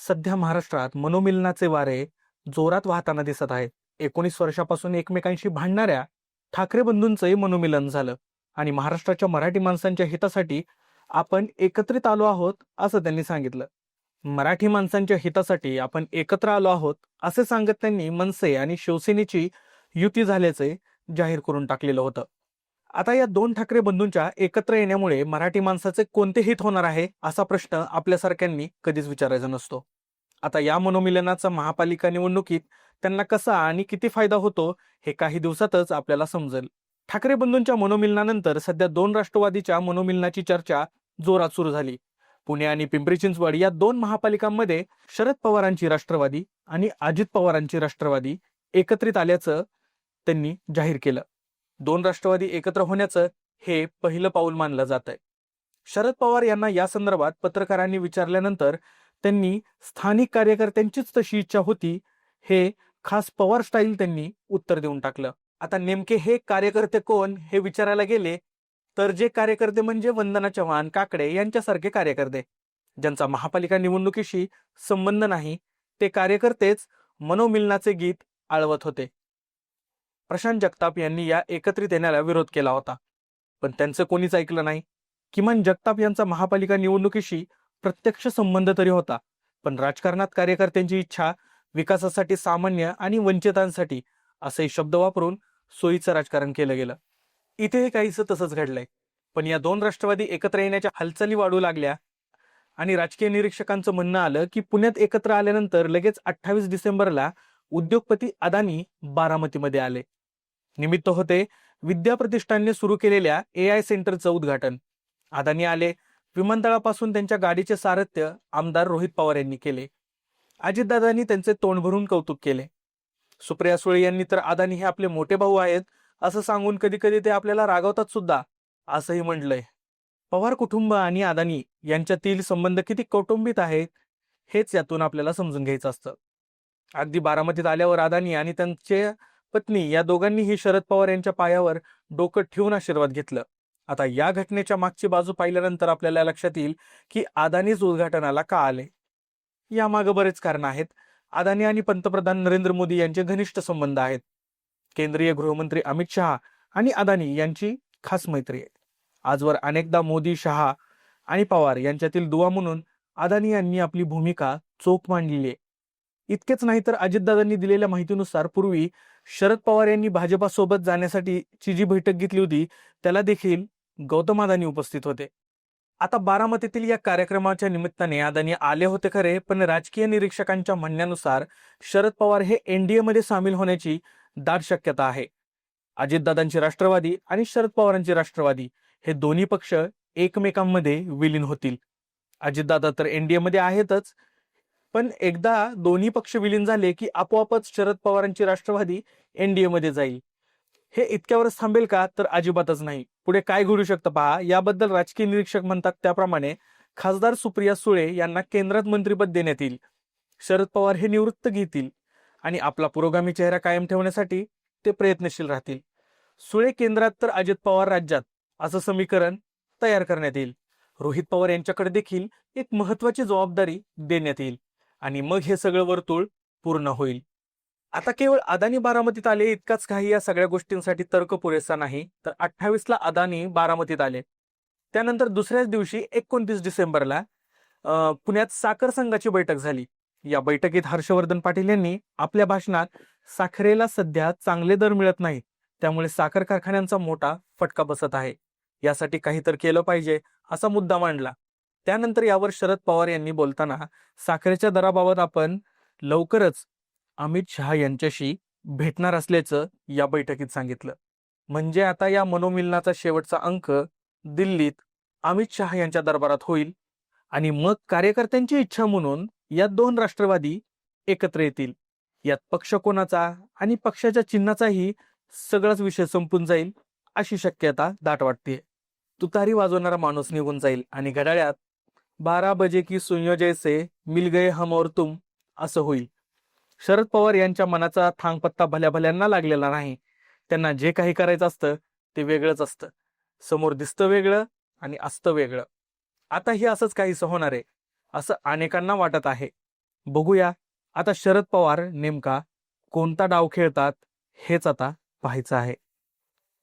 सध्या महाराष्ट्रात मनोमिलनाचे वारे जोरात वाहताना दिसत आहेत. एकोणीस वर्षापासून एकमेकांशी भांडणाऱ्या ठाकरे बंधूंचंही मनोमिलन झालं आणि महाराष्ट्राच्या मराठी माणसांच्या हितासाठी आपण एकत्रित आलो आहोत असं त्यांनी सांगितलं. मराठी माणसांच्या हितासाठी आपण एकत्र आलो आहोत असे सांगत त्यांनी मनसे आणि शिवसेनेची युती झाल्याचे जाहीर करून टाकलेलं होतं. आता या दोन ठाकरे बंधूंच्या एकत्र येण्यामुळे मराठी माणसाचे कोणते हित होणार आहे असा प्रश्न आपल्यासारख्यांनी कधीच विचारायचा नसतो. आता या मनोमिलनाचा महापालिका निवडणुकीत त्यांना कसा आणि किती फायदा होतो हे काही दिवसातच आपल्याला समजेल. ठाकरे बंधूंच्या मनोमिलनानंतर सध्या दोन राष्ट्रवादीच्या मनोमिलनाची चर्चा जोरात सुरू झाली. पुणे आणि पिंपरी चिंचवड या दोन महापालिकांमध्ये शरद पवारांची राष्ट्रवादी आणि अजित पवारांची राष्ट्रवादी एकत्रित आल्याचं त्यांनी जाहीर केलं. दोन राष्ट्रवादी एकत्र होण्याचं हे पहिलं पाऊल मानलं जात आहे शरद पवार यांना या संदर्भात पत्रकारांनी विचारल्यानंतर त्यांनी स्थानिक कार्यकर्त्यांचीच तशी इच्छा होती हे खास पवार स्टाईल त्यांनी उत्तर देऊन टाकलं. आता नेमके हे कार्यकर्ते कोण हे विचारायला गेले तर जे कार्यकर्ते म्हणजे वंदना चव्हाण काकडे यांच्यासारखे कार्यकर्ते. ज्यांचा महापालिका निवडणुकीशी संबंध नाही ते कार्यकर्तेच मनोमिलनाचे गीत आळवत होते. प्रशांत जगताप यांनी या एकत्रित येण्याला विरोध केला होता. पण त्यांचं कोणीच ऐकलं नाही. किमान जगताप यांचा महापालिका निवडणुकीशी प्रत्यक्ष संबंध तरी होता. पण राजकारणात कार्यकर्त्यांची इच्छा विकासासाठी सामान्य आणि वंचितांसाठी असे शब्द वापरून सोयीचं राजकारण केलं गेलं. इथेही काहीसं तसंच घडलंय. पण या दोन राष्ट्रवादी एकत्र येण्याच्या हालचाली वाढू लागल्या आणि राजकीय निरीक्षकांचं म्हणणं आलं की पुण्यात एकत्र आल्यानंतर लगेच अठ्ठावीस डिसेंबरला उद्योगपती अदानी बारामतीमध्ये आले. निमित्त होते. विद्याप्रतिष्ठानने सुरू केलेल्या ए आय सेंटरचं उद्घाटन. अदानी आले. विमानतळापासून त्यांच्या गाडीचे सारथ्य आमदार रोहित पवार यांनी केले. अजितदादांनी त्यांचे तोंड भरून कौतुक केले. सुप्रिया सुळे यांनी तर अदानी हे आपले मोठे भाऊ आहेत असं सांगून कधी कधी ते आपल्याला रागवतात सुद्धा असंही म्हटलंय. पवार कुटुंब आणि अदानी यांच्यातील संबंध किती कौटुंबिक आहेत हेच यातून आपल्याला समजून घ्यायचं असतं. अगदी बारामतीत आल्यावर अदानी आणि त्यांचे पत्नी या दोघांनीही शरद पवार यांच्या पायावर डोकं ठेवून आशीर्वाद घेतलं. आता या घटनेच्या मागची बाजू पाहिल्यानंतर आपल्याला लक्षात येईल की अदानीच उद्घाटनाला का आले? यामागं बरेच कारण आहेत. अदानी आणि पंतप्रधान नरेंद्र मोदी यांचे घनिष्ठ संबंध आहेत. केंद्रीय गृहमंत्री अमित शहा आणि अदानी यांची खास मैत्री आहे. आजवर अनेकदा मोदी शहा आणि पवार यांच्यातील दुवा म्हणून अदानी यांनी आपली भूमिका चोख मांडलेली आहे. इतकेच नाही तर अजितदादांनी दिलेल्या माहितीनुसार पूर्वी शरद पवार यांनी भाजपासोबत जाण्यासाठीची जी बैठक घेतली होती त्याला देखील गौतम अदानी उपस्थित होते. आता बारामतीतील या कार्यक्रमाच्या निमित्ताने अदानी आले होते खरे पण राजकीय निरीक्षकांच्या म्हणण्यानुसार शरद पवार हे एनडीएमध्ये सामील होण्याची दाट शक्यता आहे. अजितदादांची राष्ट्रवादी आणि शरद पवारांची राष्ट्रवादी हे दोन्ही पक्ष एकमेकांमध्ये विलीन होतील. अजितदादा तर एनडीएमध्ये आहेतच पण एकदा दोन्ही पक्ष विलीन झाले की आपोआपच शरद पवारांची राष्ट्रवादी एनडीए मध्ये जाईल. हे इतक्यावरच थांबेल का? तर अजिबातच नाही. पुढे काय घडू शकतं पहा? याबद्दल राजकीय निरीक्षक म्हणतात त्याप्रमाणे खासदार सुप्रिया सुळे यांना केंद्रात मंत्रीपद देण्यात येईल. शरद पवार हे निवृत्त घेतील आणि आपला पुरोगामी चेहरा कायम ठेवण्यासाठी ते प्रयत्नशील राहतील. सुळे केंद्रात तर अजित पवार राज्यात असं समीकरण तयार करण्यात येईल. रोहित पवार यांच्याकडे देखील एक महत्वाची जबाबदारी देण्यात येईल. आणि मग हे सगळं वर्तुळ पूर्ण होईल. आता केवळ अदानी बारामतीत आले इतकाच काही या सगळ्या गोष्टींसाठी तर्क पुरेसा नाही. तर अठ्ठावीसला अदानी बारामतीत आले. त्यानंतर दुसऱ्याच दिवशी एकोणतीस डिसेंबरला पुण्यात साखर संघाची बैठक झाली. या बैठकीत हर्षवर्धन पाटील यांनी आपल्या भाषणात साखरेला सध्या चांगले दर मिळत नाही त्यामुळे साखर कारखान्यांचा मोठा फटका बसत आहे. यासाठी काहीतर केलं पाहिजे असा मुद्दा मांडला. त्यानंतर यावर शरद पवार यांनी बोलताना साखरेच्या दराबाबत आपण लवकरच अमित शहा यांच्याशी भेटणार असल्याचं या बैठकीत सांगितलं. म्हणजे आता या मनोमिलनाचा शेवटचा अंक दिल्लीत अमित शहा यांच्या दरबारात होईल आणि मग कार्यकर्त्यांची इच्छा म्हणून या दोन राष्ट्रवादी एकत्र येतील. यात पक्ष कोणाचा आणि पक्षाच्या चिन्हाचाही सगळाच विषय संपून जाईल अशी शक्यता दाट वाटते तुतारी वाजवणारा माणूस निघून जाईल आणि घड्याळ्यात बारा बजे की सुनियो जैसे मिल गए हम और तुम असं होईल. शरद पवार यांच्या मनाचा थांगपत्ता भल्या भल्यांना लागलेला नाही. त्यांना जे काही करायचं असतं ते वेगळंच असतं. समोर दिसतं वेगळं आणि असतं वेगळं. आता हे असंच काहीसं होणार आहे असं अनेकांना वाटत आहे. बघूया आता शरद पवार नेमका कोणता डाव खेळतात हेच आता पाहायचं आहे.